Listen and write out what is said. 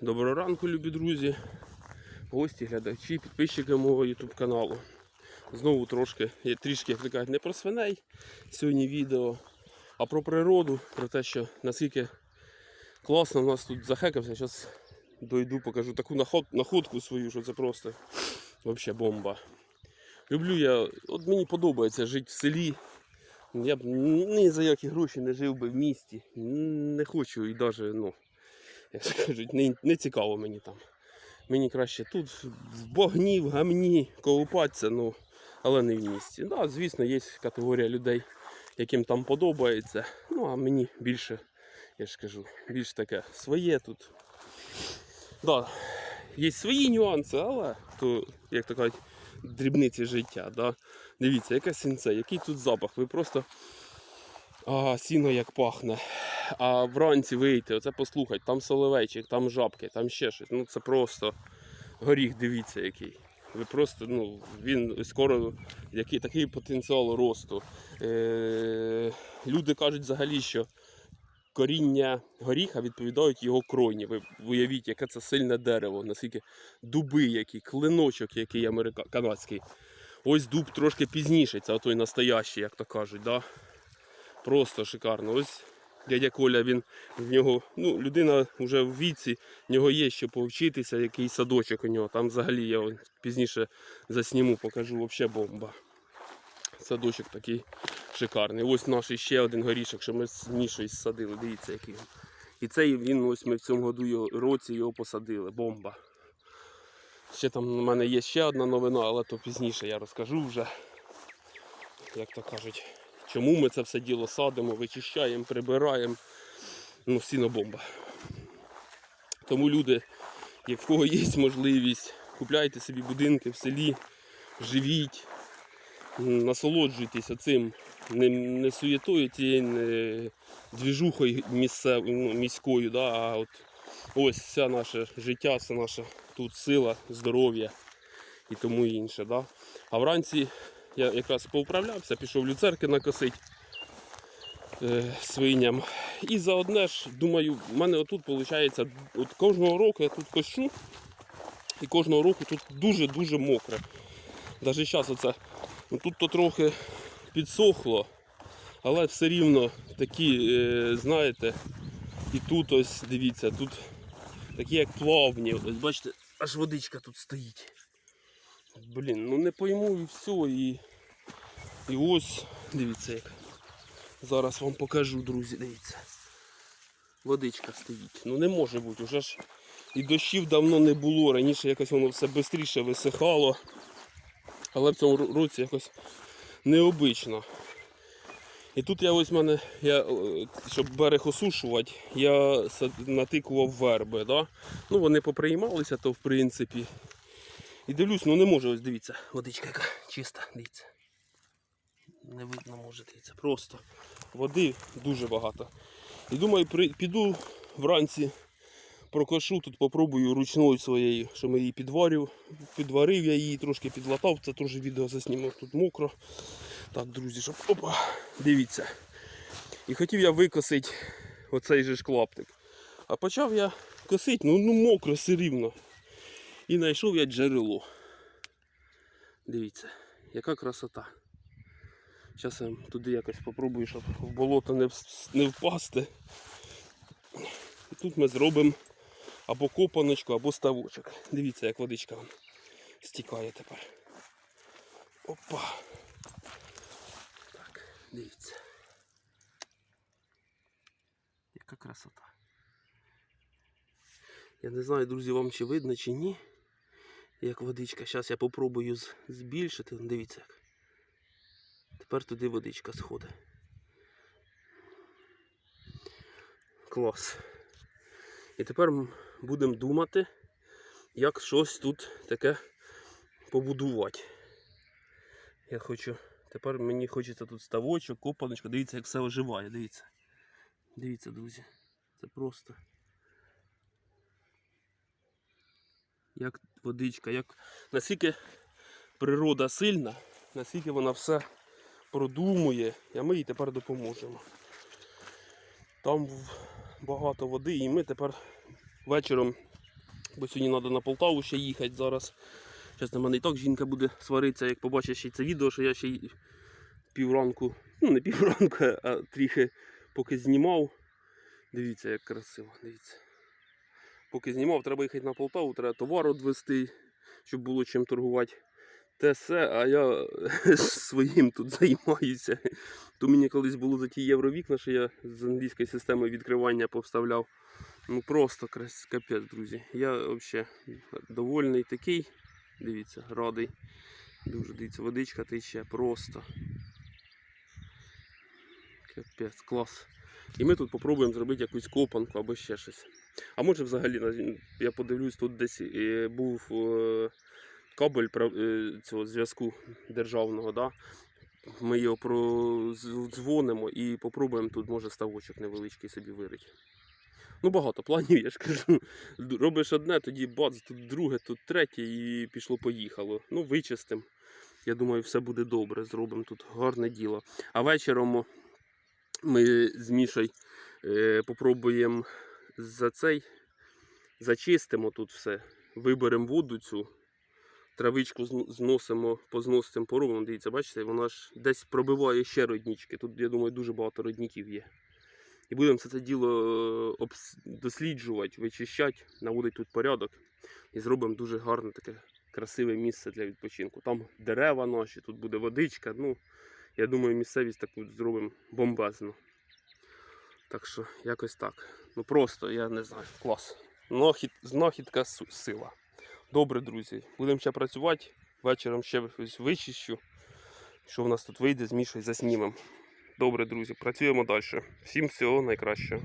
Доброго ранку, любі друзі, гості, глядачі, підписчики мого YouTube каналу. Знову трошки, є трішки, як кажуть, не про свиней сьогодні відео, а про природу, про те, що наскільки класно в нас тут захекався. Зараз дойду, покажу таку наход, находку свою, що це просто взагалі бомба. Люблю я, от мені подобається жити в селі. Я б ні за які гроші не жив би в місті. Не хочу і навіть, ну, як кажуть, не, не цікаво мені там. Мені краще тут в багні, в гамні колупатися, ну, але не в місті. Да, звісно, є категорія людей, яким там подобається. Ну, а мені більше, я ж кажу, більш таке своє тут. Да, є свої нюанси, але то, як то кажуть, дрібниці життя. Да? Дивіться, яке сінце, який тут запах. Ви просто а, сіно як пахне. А вранці вийти, оце послухати, там соловейчик, там жабки, там ще щось. Ну це просто горіх, дивіться який. Ви просто, ну, він скоро який, такий потенціал росту. Е, люди кажуть взагалі, що коріння горіха відповідають його кроні. Ви уявіть, яке це сильне дерево, наскільки дуби, які, клиночок, який америка... канадський. Ось дуб трошки пізніше, це той настоящий, як то кажуть. Да? Просто шикарно. Ось дядя Коля, він в нього, ну, людина вже в віці, в нього є що повчитися, який садочок у нього. Там взагалі я пізніше засніму, покажу, взагалі бомба. Садочок такий шикарний. Ось наш ще один горішок, що ми з Мішою садили. Дивіться, який він. І цей він ось ми в цьому году його, році його посадили. Бомба. Ще там у мене є ще одна новина, але то пізніше я розкажу вже. Як то кажуть, чому ми це все діло садимо, вичищаємо, прибираємо. Ну, сіно бомба. Тому люди, як в кого є можливість, купляйте собі будинки в селі, живіть, насолоджуйтеся цим. Не, не суєтою тією не двіжухою місцев, ну, міською, да, а от ось все наше життя, все наша тут сила, здоров'я і тому інше. Да. А вранці я якраз поуправлявся, пішов люцерки накосить е, свиням. І заодне ж, думаю, в мене отут виходить, от кожного року я тут кошу, і кожного року тут дуже-дуже мокре. Навіть зараз оце, ну, тут то трохи підсохло, але все рівно такі, е, знаєте, і тут ось дивіться, тут такі як плавні. Ось бачите, аж водичка тут стоїть. Блін, ну не пойму і все. І, і ось, дивіться як. Зараз вам покажу, друзі, дивіться. Водичка стоїть. Ну не може бути, уже ж і дощів давно не було. Раніше якось воно все швидше висихало. Але в цьому році якось необично. І тут я ось мене, я, е, щоб берег осушувати, я натикував верби. Да? Ну вони поприймалися, то в принципі. І дивлюсь, ну не можу, ось дивіться, водичка яка чиста, дивіться. Не видно може, дивіться. Просто води дуже багато. І думаю, при, піду вранці прокошу тут, попробую ручною своєю, що ми її підварив. Підварив я її, трошки підлатав, це теж відео засніму, тут мокро. Так, друзі, щоб опа, дивіться. І хотів я викосити оцей же ж клаптик. А почав я косити, ну, ну мокро все рівно. І знайшов я джерело. Дивіться, яка красота. Зараз я туди якось попробую, щоб в болото не, не впасти. І тут ми зробимо або копаночку, або ставочок. Дивіться, як водичка стікає тепер. Опа. Так, дивіться. Яка красота. Я не знаю, друзі, вам чи видно, чи ні. Як водичка. Зараз я попробую збільшити. Дивіться як. Тепер туди водичка сходить. Клас. І тепер будемо думати, як щось тут таке побудувати. Я хочу. Тепер мені хочеться тут ставочок, копаночка. Дивіться, як все оживає. Дивіться. Дивіться, друзі. Це просто. Як водичка, як наскільки природа сильна, наскільки вона все продумує, а ми їй тепер допоможемо. Там багато води, і ми тепер вечором бо сьогодні треба на Полтаву ще їхати зараз. Зараз на мене і так жінка буде сваритися, як побачить ще це відео, що я ще й півранку, ну не півранку, а трохи поки знімав. Дивіться, як красиво, дивіться. Поки знімав, треба їхати на Полтаву, треба товар відвезти, щоб було чим торгувати. Те все, а я своїм тут займаюся. То мені колись було за ті євровікна, що я з англійської системи відкривання повставляв. Ну просто капець, друзі. Я взагалі довольний такий. Дивіться, радий. Дуже дивіться, водичка тече просто. Капець, клас. І ми тут попробуємо зробити якусь копанку або ще щось. А може взагалі, я подивлюсь, тут десь е, був е, кабель е, цього зв'язку державного. Да? Ми його продзвонимо і попробуємо тут, може, ставочок невеличкий собі вирити. Ну, багато планів, я ж кажу. Робиш одне, тоді бац, тут друге, тут третє і пішло-поїхало. Ну, вичистимо. Я думаю, все буде добре. Зробимо тут гарне діло. А вечором ми з Мішою е, попробуємо за цей зачистимо тут все. Виберемо воду цю, травичку зн- зносимо, позносимо, поробимо. Дивіться, бачите, вона ж десь пробиває ще роднички. Тут, я думаю, дуже багато родників є. І будемо все це діло е, досліджувати, вичищати, наводити тут порядок. І зробимо дуже гарне таке красиве місце для відпочинку. Там дерева наші, тут буде водичка. Ну, я думаю, місцевість таку зробимо бомбезну. Так що якось так. Ну просто, я не знаю, клас. Знахід, знахідка сила. Добре, друзі. Будемо ще працювати. Вечором ще щось вичищу. Що в нас тут вийде, змішую, заснімемо. Добре, друзі, працюємо далі. Всім всього найкращого.